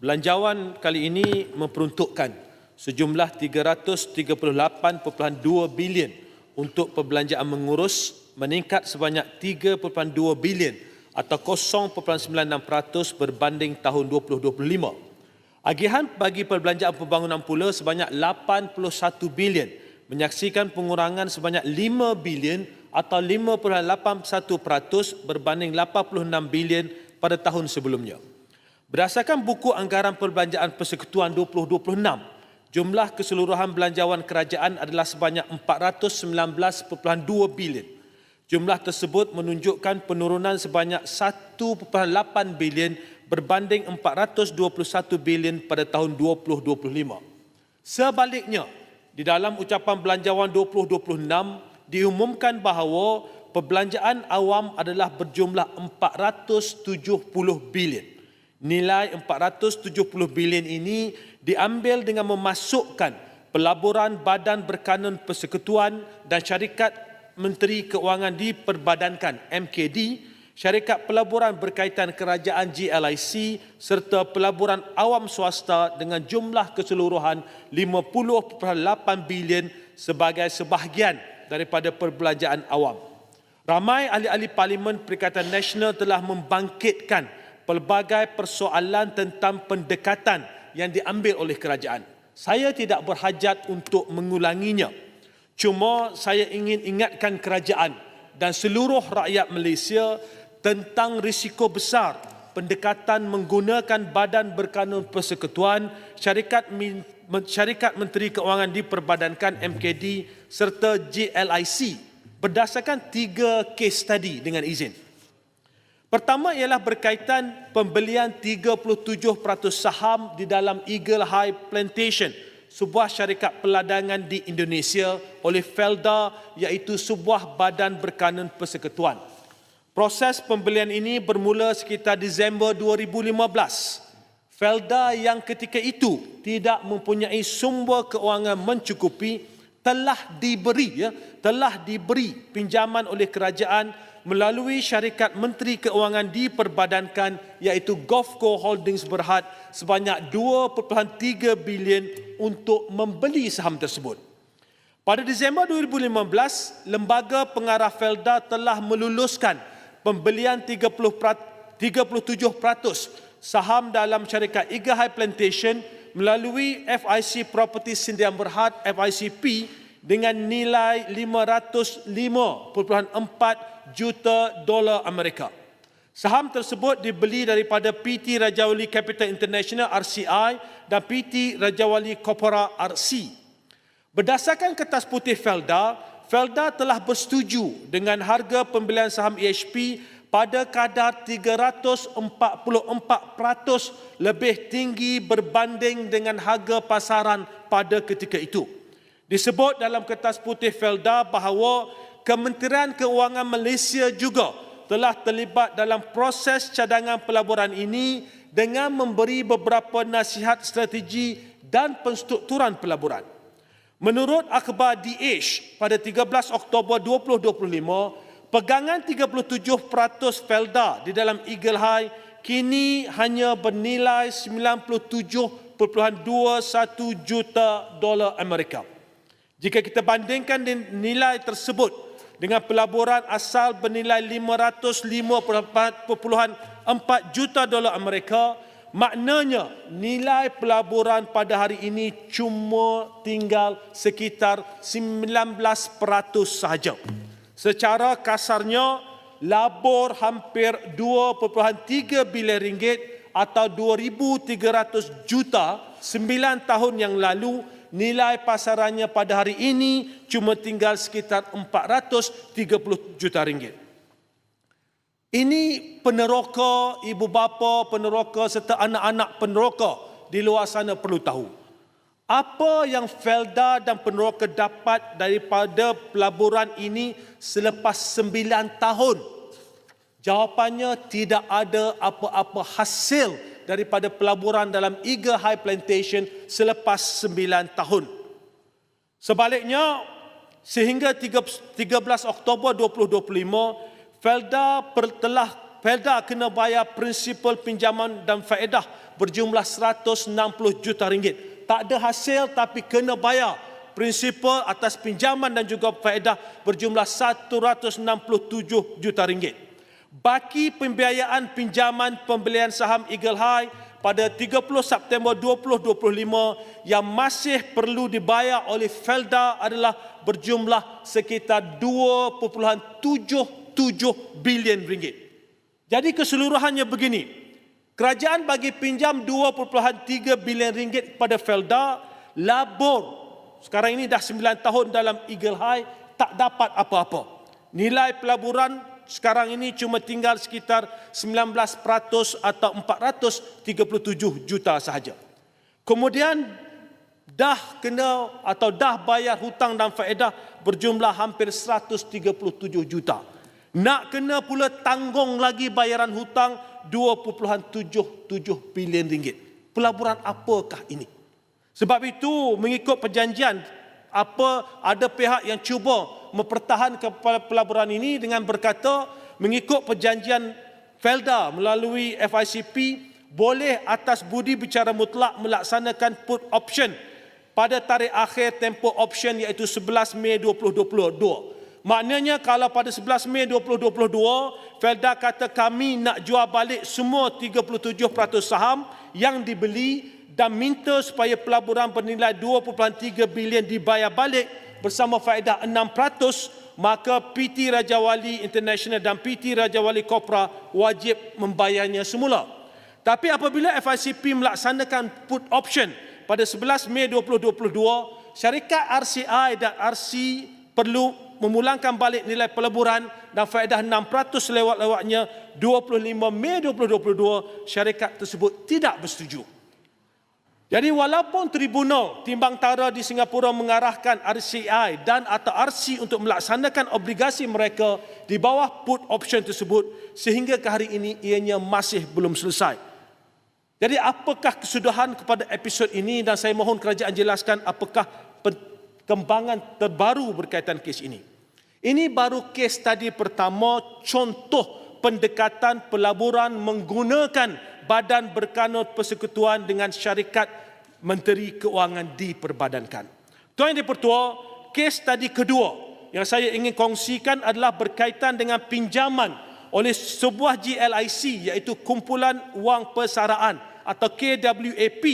Belanjawan kali ini memperuntukkan sejumlah 338.2 bilion untuk perbelanjaan mengurus meningkat sebanyak 3.2 bilion atau 0.96% berbanding tahun 2025. Agihan bagi perbelanjaan pembangunan pula sebanyak 81 bilion menyaksikan pengurangan sebanyak 5 bilion atau 5.81% berbanding 86 bilion pada tahun sebelumnya. Berdasarkan buku anggaran perbelanjaan persekutuan 2026, jumlah keseluruhan belanjawan kerajaan adalah sebanyak 419.2 bilion. Jumlah tersebut menunjukkan penurunan sebanyak 1.8 bilion berbanding 421 bilion pada tahun 2025. Sebaliknya, di dalam ucapan belanjawan 2026 diumumkan bahawa perbelanjaan awam adalah berjumlah 470 bilion. Nilai 470 bilion ini diambil dengan memasukkan pelaburan Badan Berkanun Persekutuan dan syarikat Menteri Keuangan diperbadankan MKD, syarikat pelaburan berkaitan kerajaan GLIC serta pelaburan awam swasta dengan jumlah keseluruhan 50.8 bilion sebagai sebahagian daripada perbelanjaan awam. Ramai ahli-ahli Parlimen Perikatan Nasional telah membangkitkan pelbagai persoalan tentang pendekatan yang diambil oleh kerajaan. Saya tidak berhajat untuk mengulanginya. Cuma saya ingin ingatkan kerajaan dan seluruh rakyat Malaysia tentang risiko besar pendekatan menggunakan Badan Berkanun Persekutuan, Syarikat Syarikat Menteri Keuangan diperbadankan MKD serta GLIC berdasarkan tiga kes tadi dengan izin. Pertama ialah berkaitan pembelian 37% saham di dalam Eagle High Plantation, sebuah syarikat peladangan di Indonesia oleh Felda iaitu sebuah badan berkanun persekutuan. Proses pembelian ini bermula sekitar Disember 2015. Felda yang ketika itu tidak mempunyai sumber keuangan mencukupi telah diberi ya, telah diberi pinjaman oleh kerajaan melalui syarikat Menteri Keuangan diperbadankan iaitu Gofco Holdings Berhad sebanyak 2.3 bilion untuk membeli saham tersebut. Pada Disember 2015, lembaga pengarah Felda telah meluluskan pembelian 30 37% saham dalam syarikat Eagle High Plantation melalui FIC Property Sindian Berhad FICP dengan nilai 505.4 juta dolar Amerika. Saham tersebut dibeli daripada PT Raja Wali Capital International RCI dan PT Raja Wali Corpora RC. Berdasarkan kertas putih Felda, Felda telah bersetuju dengan harga pembelian saham EHP pada kadar 344% lebih tinggi berbanding dengan harga pasaran pada ketika itu. Disebut dalam kertas putih Felda bahawa Kementerian Keuangan Malaysia juga telah terlibat dalam proses cadangan pelaburan ini dengan memberi beberapa nasihat strategi dan penstrukturan pelaburan. Menurut akhbar DH pada 13 Oktober 2025, pegangan 37% Felda di dalam Eagle High kini hanya bernilai 97.21 juta dolar Amerika. Jika kita bandingkan nilai tersebut dengan pelaburan asal bernilai 554.4 juta dolar Amerika, maknanya nilai pelaburan pada hari ini cuma tinggal sekitar 19% sahaja. Secara kasarnya, labur hampir 2.3 bilion ringgit atau 2,300 juta 9 tahun yang lalu nilai pasarannya pada hari ini cuma tinggal sekitar 430 juta ringgit. Ini peneroka, ibu bapa peneroka serta anak-anak peneroka di luar sana perlu tahu. Apa yang Felda dan peneroka dapat daripada pelaburan ini selepas sembilan tahun? Jawapannya tidak ada apa-apa hasil daripada pelaburan dalam Eagle High Plantation selepas sembilan tahun. Sebaliknya, sehingga 13 Oktober 2025, Felda telah Felda kena bayar prinsipal pinjaman dan faedah berjumlah 160 juta ringgit. Tak ada hasil tapi kena bayar prinsipal atas pinjaman dan juga faedah berjumlah 167 juta ringgit. Baki pembiayaan pinjaman pembelian saham Eagle High pada 30 September 2025 yang masih perlu dibayar oleh Felda adalah berjumlah sekitar 2.77 bilion ringgit. Jadi keseluruhannya begini. Kerajaan bagi pinjam 2.3 bilion ringgit kepada Felda, labor sekarang ini dah 9 tahun dalam Eagle High tak dapat apa-apa. Nilai pelaburan sekarang ini cuma tinggal sekitar 19% atau 437 juta sahaja. Kemudian dah kena atau dah bayar hutang dan faedah berjumlah hampir 137 juta. Nak kena pula tanggung lagi bayaran hutang 2.77 bilion ringgit. Pelaburan apakah ini? Sebab itu mengikut perjanjian apa ada pihak yang cuba mempertahankan pelaburan ini dengan berkata mengikut perjanjian Felda melalui FICP boleh atas budi bicara mutlak melaksanakan put option pada tarikh akhir tempoh option iaitu 11 Mei 2022. Maknanya kalau pada 11 Mei 2022, Felda kata kami nak jual balik semua 37% saham yang dibeli dan minta supaya pelaburan bernilai 2.3 bilion dibayar balik bersama faedah 6%, maka PT Raja Wali International dan PT Raja Wali Kopra wajib membayarnya semula. Tapi apabila FICP melaksanakan put option pada 11 Mei 2022, syarikat RCI dan RC perlu memulangkan balik nilai peleburan dan faedah 6% lewat-lewatnya 25 Mei 2022 syarikat tersebut tidak bersetuju. Jadi walaupun tribunal timbang tara di Singapura mengarahkan RCI dan atau RC untuk melaksanakan obligasi mereka di bawah put option tersebut sehingga ke hari ini ianya masih belum selesai. Jadi apakah kesudahan kepada episod ini dan saya mohon kerajaan jelaskan apakah perkembangan terbaru berkaitan kes ini. Ini baru kes tadi pertama contoh pendekatan pelaburan menggunakan badan berkanut persekutuan dengan syarikat Menteri Keuangan diperbadankan. Tuan Yang Dipertua, kes tadi kedua yang saya ingin kongsikan adalah berkaitan dengan pinjaman oleh sebuah GLIC iaitu Kumpulan Wang Persaraan atau KWAP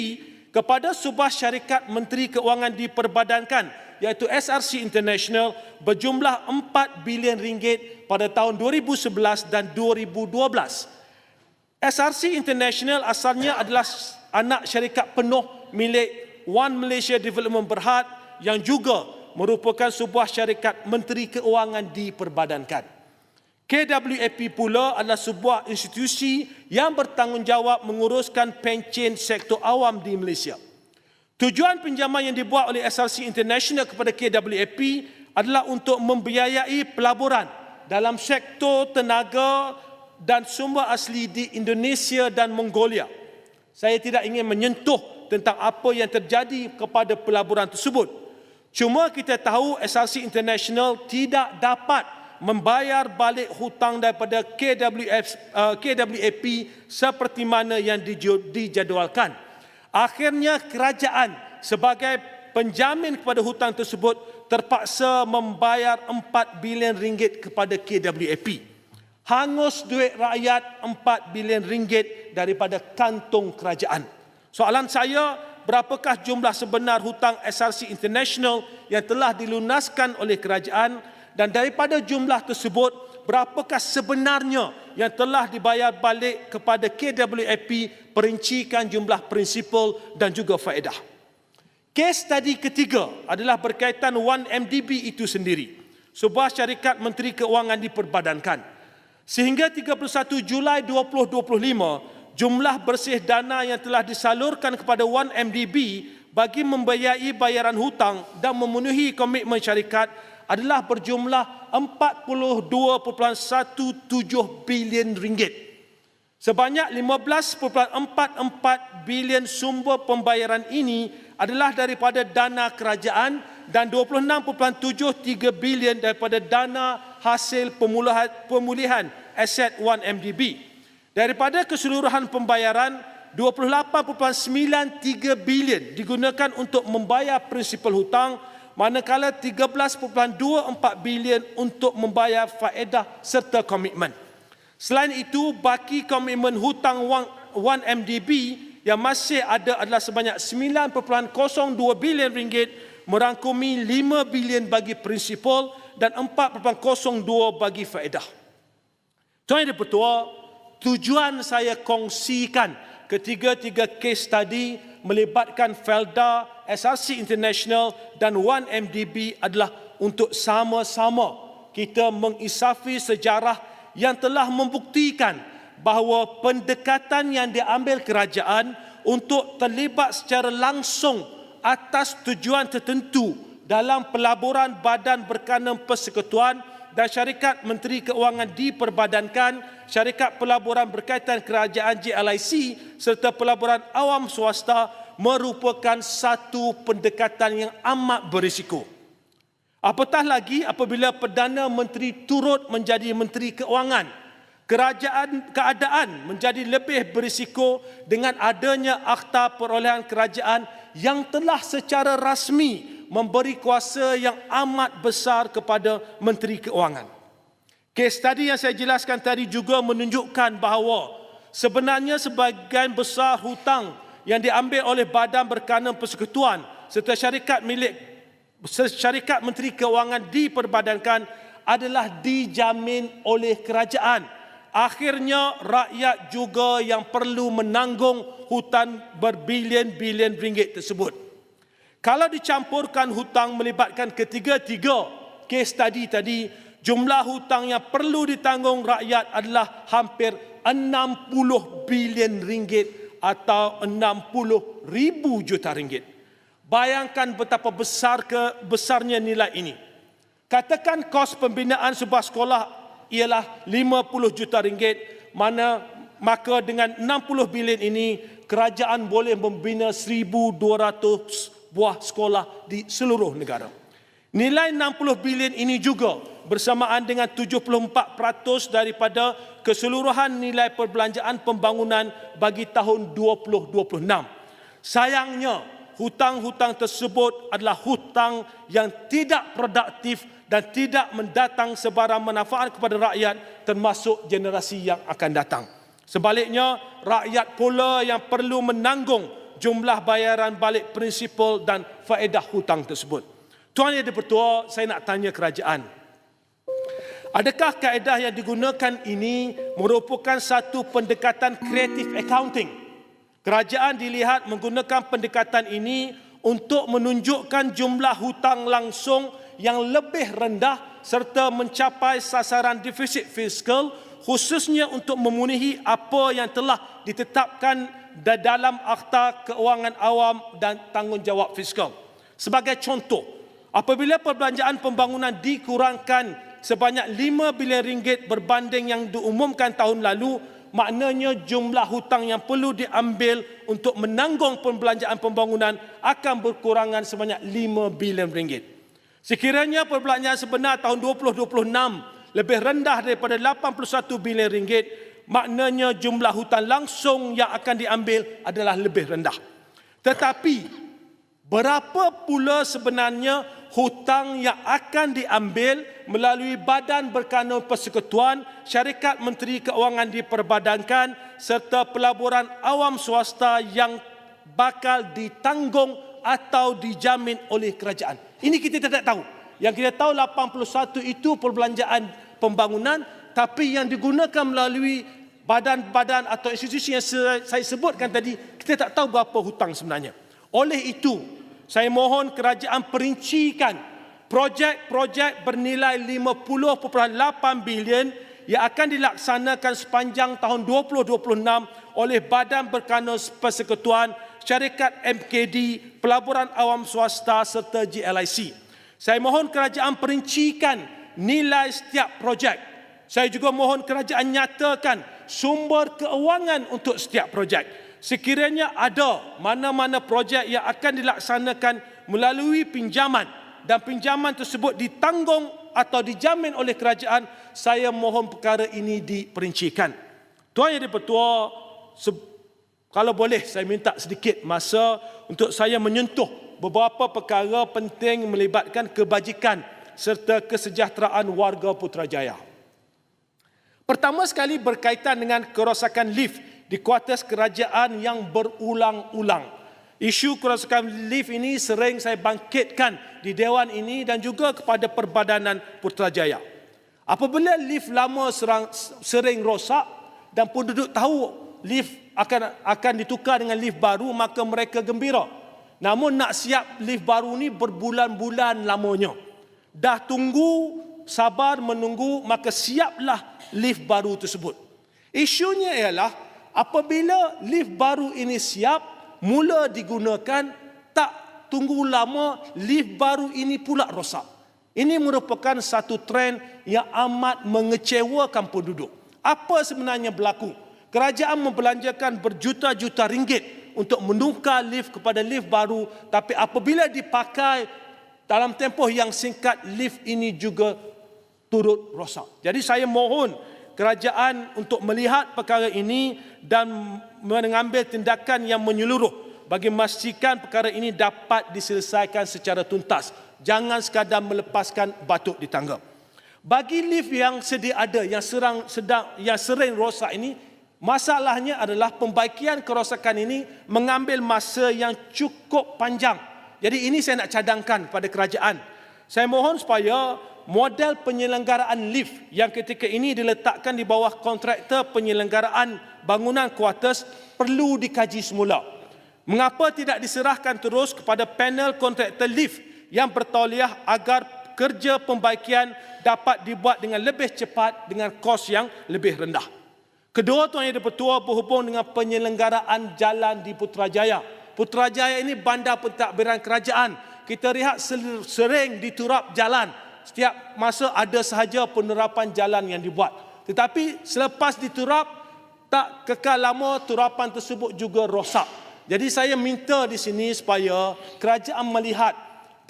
kepada sebuah syarikat Menteri Keuangan diperbadankan iaitu SRC International berjumlah 4 bilion ringgit pada tahun 2011 dan 2012. SRC International asalnya adalah anak syarikat penuh milik One Malaysia Development Berhad yang juga merupakan sebuah syarikat menteri keuangan diperbadankan. KWAP pula adalah sebuah institusi yang bertanggungjawab menguruskan pencen sektor awam di Malaysia. Tujuan pinjaman yang dibuat oleh SRC International kepada KWAP adalah untuk membiayai pelaburan dalam sektor tenaga dan sumber asli di Indonesia dan Mongolia. Saya tidak ingin menyentuh tentang apa yang terjadi kepada pelaburan tersebut. Cuma kita tahu SRC International tidak dapat membayar balik hutang daripada KWAP, uh, KWAP seperti mana yang dijadualkan. Akhirnya kerajaan sebagai penjamin kepada hutang tersebut terpaksa membayar 4 bilion ringgit kepada KWAP. Hangus duit rakyat 4 bilion ringgit daripada kantung kerajaan. Soalan saya, berapakah jumlah sebenar hutang SRC International yang telah dilunaskan oleh kerajaan dan daripada jumlah tersebut berapakah sebenarnya yang telah dibayar balik kepada KWAP perincikan jumlah prinsipal dan juga faedah. Kes tadi ketiga adalah berkaitan 1MDB itu sendiri. Sebuah syarikat Menteri Keuangan diperbadankan. Sehingga 31 Julai 2025, jumlah bersih dana yang telah disalurkan kepada 1MDB bagi membayari bayaran hutang dan memenuhi komitmen syarikat adalah berjumlah 42.17 bilion ringgit. Sebanyak 15.44 bilion sumber pembayaran ini adalah daripada dana kerajaan dan 26.73 bilion daripada dana hasil pemulihan, aset 1MDB. Daripada keseluruhan pembayaran, 28.93 bilion digunakan untuk membayar prinsipal hutang manakala 13.24 bilion untuk membayar faedah serta komitmen. Selain itu, baki komitmen hutang 1MDB yang masih ada adalah sebanyak 9.02 bilion ringgit merangkumi 5 bilion bagi prinsipal dan 4.02 bagi faedah. Tuan Yang Dipertua, tujuan saya kongsikan ketiga-tiga case study melibatkan Felda, SRC International dan 1MDB adalah untuk sama-sama kita mengisafi sejarah yang telah membuktikan bahawa pendekatan yang diambil kerajaan untuk terlibat secara langsung atas tujuan tertentu dalam pelaburan badan berkanan persekutuan dan syarikat Menteri Keuangan diperbadankan, syarikat pelaburan berkaitan kerajaan JLIC serta pelaburan awam swasta merupakan satu pendekatan yang amat berisiko. Apatah lagi apabila Perdana Menteri turut menjadi Menteri Keuangan, kerajaan keadaan menjadi lebih berisiko dengan adanya akta perolehan kerajaan yang telah secara rasmi memberi kuasa yang amat besar kepada Menteri Keuangan. Kes tadi yang saya jelaskan tadi juga menunjukkan bahawa sebenarnya sebagian besar hutang yang diambil oleh Badan Berkanan Persekutuan serta syarikat milik syarikat Menteri Keuangan diperbadankan adalah dijamin oleh kerajaan. Akhirnya rakyat juga yang perlu menanggung hutang berbilion-bilion ringgit tersebut. Kalau dicampurkan hutang melibatkan ketiga-tiga kes tadi tadi, jumlah hutang yang perlu ditanggung rakyat adalah hampir 60 bilion ringgit atau 60 ribu juta ringgit. Bayangkan betapa besar ke besarnya nilai ini. Katakan kos pembinaan sebuah sekolah ialah 50 juta ringgit, mana maka dengan 60 bilion ini kerajaan boleh membina 1200 buah sekolah di seluruh negara. Nilai 60 bilion ini juga bersamaan dengan 74% daripada keseluruhan nilai perbelanjaan pembangunan bagi tahun 2026. Sayangnya, hutang-hutang tersebut adalah hutang yang tidak produktif dan tidak mendatang sebarang manfaat kepada rakyat termasuk generasi yang akan datang. Sebaliknya, rakyat pula yang perlu menanggung jumlah bayaran balik prinsipal dan faedah hutang tersebut. Tuan Yang Dipertua, saya nak tanya kerajaan. Adakah kaedah yang digunakan ini merupakan satu pendekatan kreatif accounting? Kerajaan dilihat menggunakan pendekatan ini untuk menunjukkan jumlah hutang langsung yang lebih rendah serta mencapai sasaran defisit fiskal khususnya untuk memenuhi apa yang telah ditetapkan dalam Akta Keuangan Awam dan Tanggungjawab Fiskal. Sebagai contoh, apabila perbelanjaan pembangunan dikurangkan sebanyak 5 bilion ringgit berbanding yang diumumkan tahun lalu, maknanya jumlah hutang yang perlu diambil untuk menanggung perbelanjaan pembangunan akan berkurangan sebanyak 5 bilion ringgit. Sekiranya perbelanjaan sebenar tahun 2026 lebih rendah daripada 81 bilion ringgit, maknanya jumlah hutan langsung yang akan diambil adalah lebih rendah. Tetapi berapa pula sebenarnya hutang yang akan diambil melalui Badan Berkanun Persekutuan, Syarikat Menteri Keuangan diperbadankan serta pelaburan awam swasta yang bakal ditanggung atau dijamin oleh kerajaan. Ini kita tidak tahu. Yang kita tahu 81 itu perbelanjaan pembangunan tapi yang digunakan melalui badan-badan atau institusi yang saya sebutkan tadi, kita tak tahu berapa hutang sebenarnya. Oleh itu, saya mohon kerajaan perincikan projek-projek bernilai 50.8 bilion yang akan dilaksanakan sepanjang tahun 2026 oleh Badan Berkanus Persekutuan, Syarikat MKD, Pelaburan Awam Swasta serta GLIC. Saya mohon kerajaan perincikan nilai setiap projek. Saya juga mohon kerajaan nyatakan sumber keuangan untuk setiap projek. Sekiranya ada mana-mana projek yang akan dilaksanakan melalui pinjaman dan pinjaman tersebut ditanggung atau dijamin oleh kerajaan, saya mohon perkara ini diperincikan. Tuan Yang Dipertua, kalau boleh saya minta sedikit masa untuk saya menyentuh beberapa perkara penting melibatkan kebajikan serta kesejahteraan warga Putrajaya. Pertama sekali berkaitan dengan kerosakan lift di kuartus kerajaan yang berulang-ulang. Isu kerosakan lift ini sering saya bangkitkan di dewan ini dan juga kepada Perbadanan Putrajaya. Apabila lift lama serang, sering rosak dan penduduk tahu lift akan akan ditukar dengan lift baru maka mereka gembira. Namun nak siap lift baru ni berbulan-bulan lamanya. Dah tunggu, sabar menunggu maka siaplah lift baru tersebut. Isunya ialah apabila lift baru ini siap mula digunakan tak tunggu lama lift baru ini pula rosak. Ini merupakan satu trend yang amat mengecewakan penduduk. Apa sebenarnya berlaku? Kerajaan membelanjakan berjuta-juta ringgit untuk menukar lift kepada lift baru tapi apabila dipakai dalam tempoh yang singkat lift ini juga turut rosak. Jadi saya mohon kerajaan untuk melihat perkara ini dan mengambil tindakan yang menyeluruh bagi memastikan perkara ini dapat diselesaikan secara tuntas. Jangan sekadar melepaskan batuk di tangga. Bagi lift yang sedia ada yang serang sedang yang sering rosak ini, masalahnya adalah pembaikian kerosakan ini mengambil masa yang cukup panjang. Jadi ini saya nak cadangkan pada kerajaan. Saya mohon supaya model penyelenggaraan lift yang ketika ini diletakkan di bawah kontraktor penyelenggaraan bangunan kuartus perlu dikaji semula. Mengapa tidak diserahkan terus kepada panel kontraktor lift yang bertauliah agar kerja pembaikian dapat dibuat dengan lebih cepat dengan kos yang lebih rendah. Kedua Tuan Yang Dipertua berhubung dengan penyelenggaraan jalan di Putrajaya. Putrajaya ini bandar pentadbiran kerajaan. Kita lihat sering diturap jalan setiap masa ada sahaja penerapan jalan yang dibuat. Tetapi selepas diturap, tak kekal lama turapan tersebut juga rosak. Jadi saya minta di sini supaya kerajaan melihat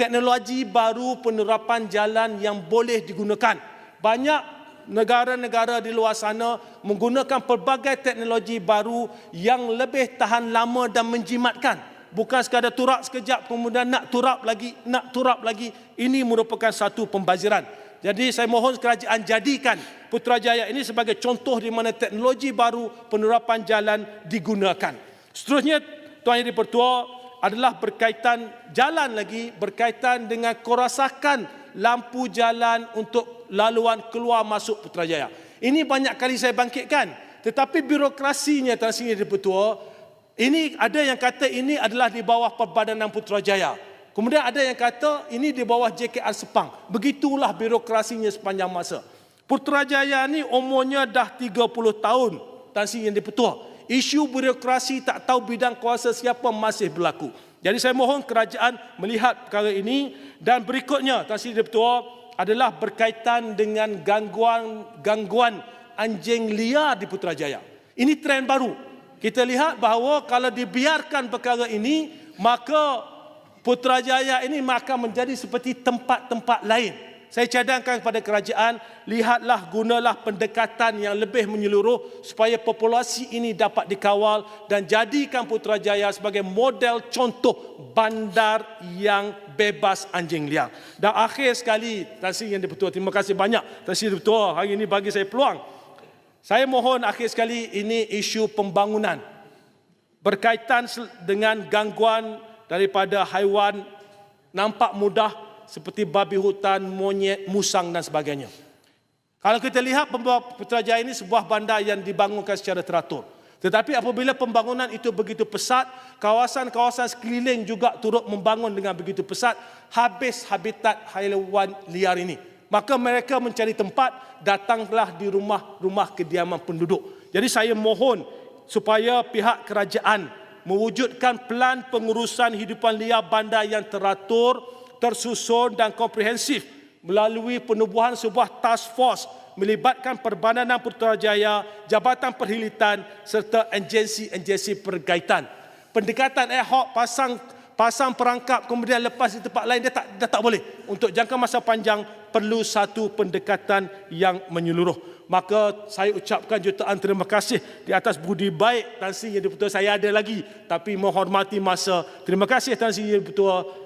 teknologi baru penerapan jalan yang boleh digunakan. Banyak negara-negara di luar sana menggunakan pelbagai teknologi baru yang lebih tahan lama dan menjimatkan. Bukan sekadar turap sekejap kemudian nak turap lagi nak turap lagi. Ini merupakan satu pembaziran. Jadi saya mohon kerajaan jadikan Putrajaya ini sebagai contoh di mana teknologi baru penerapan jalan digunakan. Seterusnya tuan yang dipertua adalah berkaitan jalan lagi berkaitan dengan kerosakan lampu jalan untuk laluan keluar masuk Putrajaya ini banyak kali saya bangkitkan tetapi birokrasinya tuan yang dipertua ini ada yang kata ini adalah di bawah Perbadanan Putrajaya. Kemudian ada yang kata ini di bawah JKR Sepang. Begitulah birokrasinya sepanjang masa. Putrajaya ni umurnya dah 30 tahun Tan Sri yang dipetua. Isu birokrasi tak tahu bidang kuasa siapa masih berlaku. Jadi saya mohon kerajaan melihat perkara ini dan berikutnya Tan Sri Dipertua adalah berkaitan dengan gangguan gangguan anjing liar di Putrajaya. Ini trend baru kita lihat bahawa kalau dibiarkan perkara ini maka Putrajaya ini maka menjadi seperti tempat-tempat lain. Saya cadangkan kepada kerajaan, lihatlah gunalah pendekatan yang lebih menyeluruh supaya populasi ini dapat dikawal dan jadikan Putrajaya sebagai model contoh bandar yang bebas anjing liar. Dan akhir sekali, Tasir yang dipertua, terima kasih banyak Tasir dipertua. Hari ini bagi saya peluang. Saya mohon akhir sekali ini isu pembangunan. Berkaitan dengan gangguan daripada haiwan nampak mudah seperti babi hutan, monyet, musang dan sebagainya. Kalau kita lihat Putrajaya ini sebuah bandar yang dibangunkan secara teratur. Tetapi apabila pembangunan itu begitu pesat, kawasan-kawasan sekeliling juga turut membangun dengan begitu pesat, habis habitat haiwan liar ini maka mereka mencari tempat datanglah di rumah-rumah kediaman penduduk. Jadi saya mohon supaya pihak kerajaan mewujudkan pelan pengurusan hidupan liar bandar yang teratur, tersusun dan komprehensif melalui penubuhan sebuah task force melibatkan Perbadanan Putrajaya, Jabatan Perhilitan serta agensi-agensi pergaitan. Pendekatan ad hoc pasang pasang perangkap kemudian lepas di tempat lain dia tak dah tak boleh. Untuk jangka masa panjang perlu satu pendekatan yang menyeluruh. Maka saya ucapkan jutaan terima kasih di atas budi baik Tan Sri Yang Dipertua. Saya ada lagi tapi menghormati masa. Terima kasih Tan Sri Yang Dipertua.